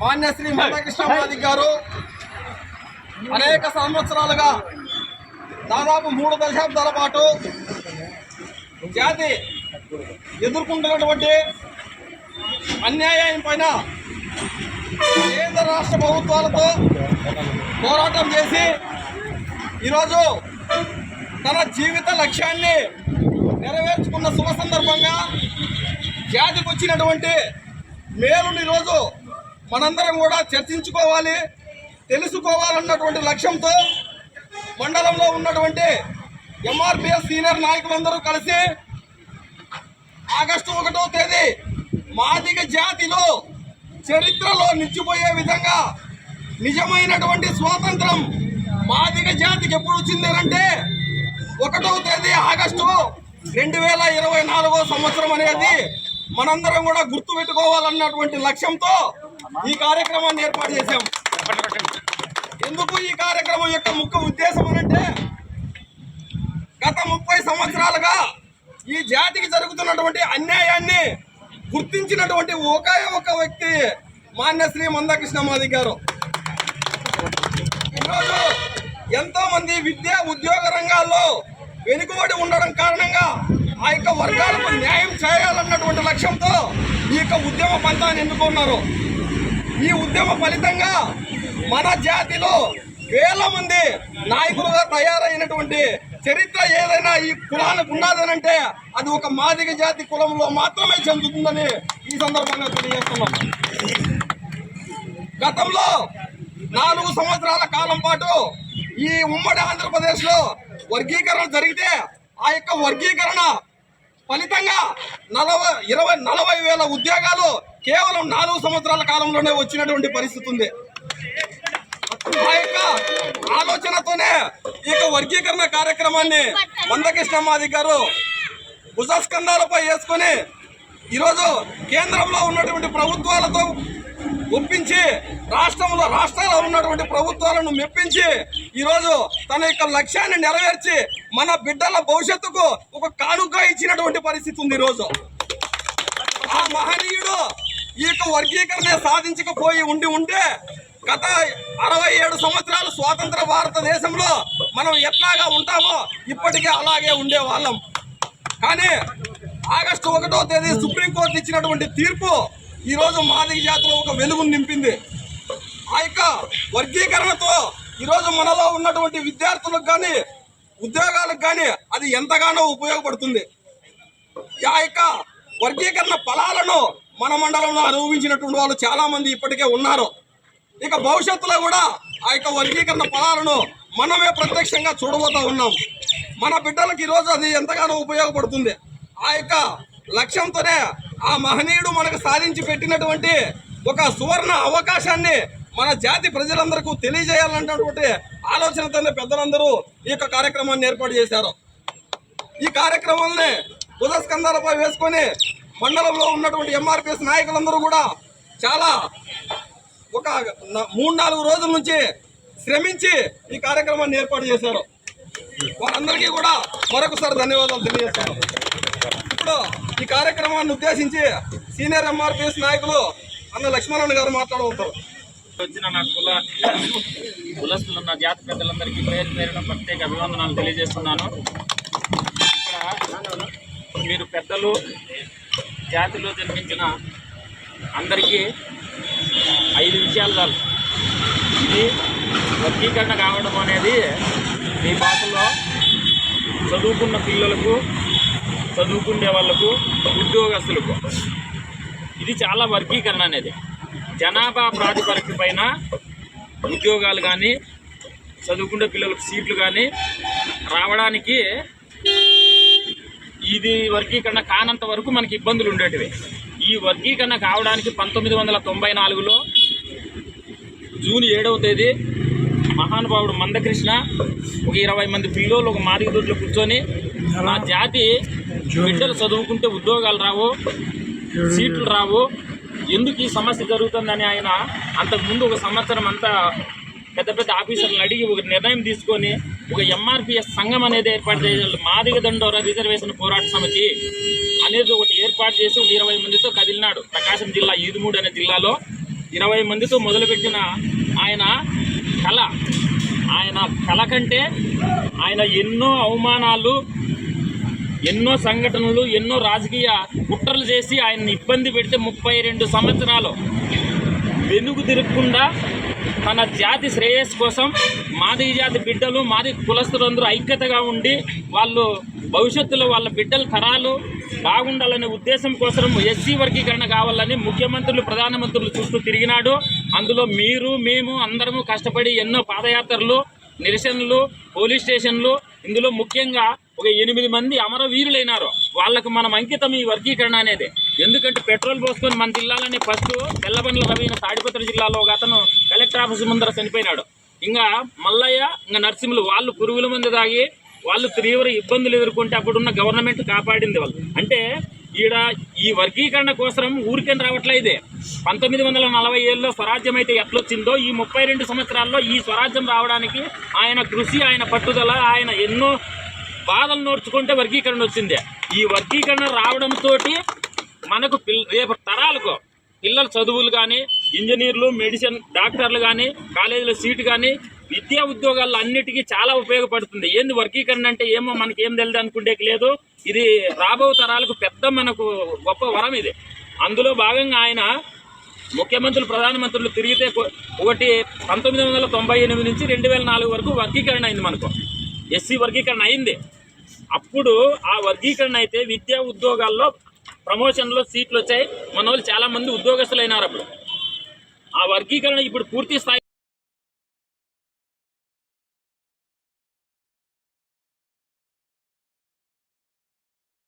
మాన్య శ్రీ మందకృష్ణ గారు అనేక సంవత్సరాలుగా దాదాపు మూడు దశాబ్దాల పాటు జాతి ఎదుర్కొంటున్నటువంటి అన్యాయం పైన కేంద్ర రాష్ట్ర ప్రభుత్వాలతో పోరాటం చేసి ఈరోజు తన జీవిత లక్ష్యాన్ని నెరవేర్చుకున్న శుభ సందర్భంగా జాతికి వచ్చినటువంటి మేలుని ఈరోజు మనందరం కూడా చర్చించుకోవాలి తెలుసుకోవాలన్నటువంటి లక్ష్యంతో మండలంలో ఉన్నటువంటి ఎంఆర్పిఎస్ సీనియర్ నాయకులందరూ కలిసి ఆగస్టు ఒకటో తేదీ మాదిగ జాతిలో చరిత్రలో నిలిచిపోయే విధంగా నిజమైనటువంటి స్వాతంత్రం మాదిగ జాతికి ఎప్పుడు వచ్చిందేనంటే ఒకటో తేదీ ఆగస్టు రెండు వేల ఇరవై నాలుగో సంవత్సరం అనేది మనందరం కూడా గుర్తు పెట్టుకోవాలన్నటువంటి లక్ష్యంతో ఈ కార్యక్రమాన్ని ఏర్పాటు చేశాం. ఎందుకు ఈ కార్యక్రమం యొక్క ముఖ్య ఉద్దేశం అనంటే గత ముప్పై సంవత్సరాలుగా ఈ జాతికి జరుగుతున్నటువంటి అన్యాయాన్ని గుర్తించినటువంటి ఒకే ఒక వ్యక్తి మాన్య శ్రీ మందకృష్ణ మాది గారు. ఈరోజు ఎంతో మంది విద్య ఉద్యోగ రంగాల్లో వెనుకబడి ఉండడం కారణంగా ఆ యొక్క వర్గాలకు న్యాయం చేయాలన్నటువంటి లక్ష్యంతో ఈ యొక్క ఉద్యమ పంతాన్ని ఎన్నుకున్నారు. ఈ ఉద్యమ ఫలితంగా మన జాతిలో వేల మంది నాయకులుగా తయారైనటువంటి చరిత్ర ఏదైనా ఈ కులానికి ఉన్నదనంటే అది ఒక మాదిగ జాతి కులంలో మాత్రమే చెందుతుందని ఈ సందర్భంగా తెలియజేస్తున్నాం. గతంలో నాలుగు సంవత్సరాల కాలం పాటు ఈ ఉమ్మడి ఆంధ్రప్రదేశ్లో వర్గీకరణ జరిగితే ఆ యొక్క వర్గీకరణ ఫలితంగా నలభై ఇరవై నలభై వేల ఉద్యోగాలు కేవలం నాలుగు సంవత్సరాల కాలంలోనే వచ్చినటువంటి పరిస్థితి ఉంది. ఆ యొక్క ఆలోచనతోనే ఈ యొక్క వర్గీకరణ కార్యక్రమాన్ని మందకృష్ణ మాది గారు భుజస్కంధాలపై వేసుకొని ఈరోజు కేంద్రంలో ఉన్నటువంటి ప్రభుత్వాలతో ఒప్పించి రాష్ట్రంలో రాష్ట్రాల్లో ఉన్నటువంటి ప్రభుత్వాలను మెప్పించి ఈరోజు తన యొక్క లక్ష్యాన్ని నెరవేర్చి మన బిడ్డల భవిష్యత్తుకు ఒక కానుక ఇచ్చినటువంటి పరిస్థితి ఉంది ఈరోజు. ఆ మహనీయుడు ఈ యొక్క వర్గీకరణ సాధించకపోయి ఉండి ఉంటే గత అరవై ఏడు సంవత్సరాలు స్వాతంత్ర భారతదేశంలో మనం ఎట్లాగా ఉంటామో ఇప్పటికే అలాగే ఉండే వాళ్ళం కానీ ఆగస్టు ఒకటో తేదీ సుప్రీంకోర్టు ఇచ్చినటువంటి తీర్పు ఈరోజు రోజు మాదిగ జాతిలో ఒక వెలుగును నింపింది. ఆ యొక్క వర్గీకరణతో ఈరోజు మనలో ఉన్నటువంటి విద్యార్థులకు కానీ ఉద్యోగాలకు కానీ అది ఎంతగానో ఉపయోగపడుతుంది. ఆ యొక్క వర్గీకరణ ఫలాలను మన మండలంలో అనుభవించినటువంటి వాళ్ళు చాలామంది ఇప్పటికే ఉన్నారు. ఇక భవిష్యత్తులో కూడా ఆ యొక్క వర్గీకరణ ఫలాలను మనమే ప్రత్యక్షంగా చూడబోతా ఉన్నాం. మన బిడ్డలకు ఈరోజు అది ఎంతగానో ఉపయోగపడుతుంది. ఆ యొక్క లక్ష్యంతోనే ఆ మహనీయుడు మనకు సాధించి పెట్టినటువంటి ఒక సువర్ణ అవకాశాన్ని మన జాతి ప్రజలందరికీ తెలియజేయాలన్నటువంటి ఆలోచనతోనే పెద్దలందరూ ఈ యొక్క కార్యక్రమాన్ని ఏర్పాటు చేశారు. ఈ కార్యక్రమాన్ని ఉదస్కంధాలపై వేసుకొని మండలంలో ఉన్నటువంటి ఎంఆర్పిఎస్ నాయకులందరూ కూడా చాలా ఒక న- మూడు నాలుగు రోజుల నుంచి శ్రమించి ఈ కార్యక్రమాన్ని ఏర్పాటు చేశారు. వారందరికీ కూడా మరొకసారి ధన్యవాదాలు తెలియజేస్తాను. ఇప్పుడు ఈ కార్యక్రమాన్ని ఉద్దేశించి సీనియర్ ఎంఆర్పిఎస్ నాయకులు అన్న లక్ష్మణ్ గారు మాట్లాడబోతారు వచ్చిన నా కుల కులస్తులు నా జాతి పెద్దలందరికీ పేరు పేరున ప్రత్యేక అభివందనాలు తెలియజేస్తున్నాను. ఇక్కడ మీరు పెద్దలు జాతిలో జన్మించిన అందరికీ ఐదు విషయాలు చాలు. ఇది వర్గీకరణ కావడం అనేది మీ భాషలో చదువుకున్న పిల్లలకు చదువుకునే వాళ్ళకు ఉద్యోగస్తులకు. ఇది చాలా వర్గీకరణ అనేది. జనాభా ప్రాతిపదిక పైన ఉద్యోగాలు కానీ చదువుకునే పిల్లలకు సీట్లు కానీ రావడానికి ఇది వర్గీకరణ కానంత వరకు మనకి ఇబ్బందులు ఉండేటివి. ఈ వర్గీకరణ కావడానికి పంతొమ్మిది వందల తొంభై నాలుగులో జూన్ ఏడవ తేదీ మహానుభావుడు మందకృష్ణ ఒక ఇరవై మంది పిల్లలు ఒక మాదిగ దొడ్లో కూర్చొని నా జాతి బిడ్డలు చదువుకుంటే ఉద్యోగాలు రావు సీట్లు రావు ఎందుకు ఈ సమస్య జరుగుతుందని ఆయన అంతకుముందు ఒక సంవత్సరం అంతా పెద్ద పెద్ద ఆఫీసర్లను అడిగి ఒక నిర్ణయం తీసుకొని ఒక ఎంఆర్పిఎస్ సంఘం అనేది ఏర్పాటు చేయాలి మాదిగ దండోర రిజర్వేషన్ పోరాట సమితి అనేది ఒకటి ఏర్పాటు చేసి ఒక ఇరవై మందితో కదిలినాడు. ప్రకాశం జిల్లా ఈదుమూడు అనే జిల్లాలో ఇరవై మందితో మొదలుపెట్టిన ఆయన కళ. ఆయన కళ కంటే ఆయన ఎన్నో అవమానాలు ఎన్నో సంఘటనలు ఎన్నో రాజకీయ కుట్రలు చేసి ఆయన్ని ఇబ్బంది పెడితే ముప్పై రెండు సంవత్సరాలు వెనుగు తిరగకుండా తన జాతి శ్రేయస్సు కోసం మాది జాతి బిడ్డలు మాది కులస్తులందరూ ఐక్యతగా ఉండి వాళ్ళు భవిష్యత్తులో వాళ్ళ బిడ్డల తరాలు బాగుండాలనే ఉద్దేశం కోసం ఎస్సీ వర్గీకరణ కావాలని ముఖ్యమంత్రులు ప్రధానమంత్రులు చూస్తూ తిరిగినాడు. అందులో మీరు మేము అందరము కష్టపడి ఎన్నో పాదయాత్రలు నిరసనలు పోలీస్ స్టేషన్లు ఇందులో ముఖ్యంగా ఒక ఎనిమిది మంది అమరవీరులైనారు. వాళ్ళకు మనం అంకితం ఈ వర్గీకరణ అనేది. ఎందుకంటే పెట్రోల్ పోసుకొని మన జిల్లాలోనే ఫస్ట్ తెల్లబండ్ల రవీన తాడిపత్రి జిల్లాలో ఒక అతను కలెక్టర్ ఆఫీస్ ముందర చనిపోయినాడు. ఇంకా మల్లయ్య ఇంకా నరసింహులు వాళ్ళు పురుగుల మందు తాగి వాళ్ళు తీవ్ర ఇబ్బందులు ఎదుర్కొంటే అప్పుడున్న గవర్నమెంట్ కాపాడింది వాళ్ళు. అంటే ఈడ ఈ వర్గీకరణ కోసం ఊరికేం రావట్లేదే. పంతొమ్మిది వందల నలభై ఏళ్ళలో స్వరాజ్యం అయితే ఎట్లొచ్చిందో ఈ ముప్పై రెండు సంవత్సరాల్లో ఈ స్వరాజ్యం రావడానికి ఆయన కృషి ఆయన పట్టుదల ఆయన ఎన్నో బాధలు నోర్చుకుంటే వర్గీకరణ వచ్చింది. ఈ వర్గీకరణ రావడంతో మనకు పిల్ రేపు తరాలకు పిల్లల చదువులు కానీ ఇంజనీర్లు మెడిసిన్ డాక్టర్లు కానీ కాలేజీలో సీటు కానీ విద్యా ఉద్యోగాల్లో అన్నిటికీ చాలా ఉపయోగపడుతుంది. ఏంది వర్గీకరణ అంటే ఏమో మనకి ఏం తెలియదు అనుకుంటేకి లేదు. ఇది రాబో తరాలకు పెద్ద మనకు గొప్ప వరం ఇది. అందులో భాగంగా ఆయన ముఖ్యమంత్రులు ప్రధానమంత్రులు తిరిగితే ఒకటి పంతొమ్మిది వందల తొంభై ఎనిమిది నుంచి రెండు వేల నాలుగు వరకు వర్గీకరణ అయింది మనకు. ఎస్సీ వర్గీకరణ అయింది. అప్పుడు ఆ వర్గీకరణ అయితే విద్యా ఉద్యోగాల్లో ప్రమోషన్లో సీట్లు వచ్చాయి. మన వాళ్ళు చాలామంది ఉద్యోగస్తులు అయినారు అప్పుడు. ఆ వర్గీకరణ ఇప్పుడు పూర్తి స్థాయి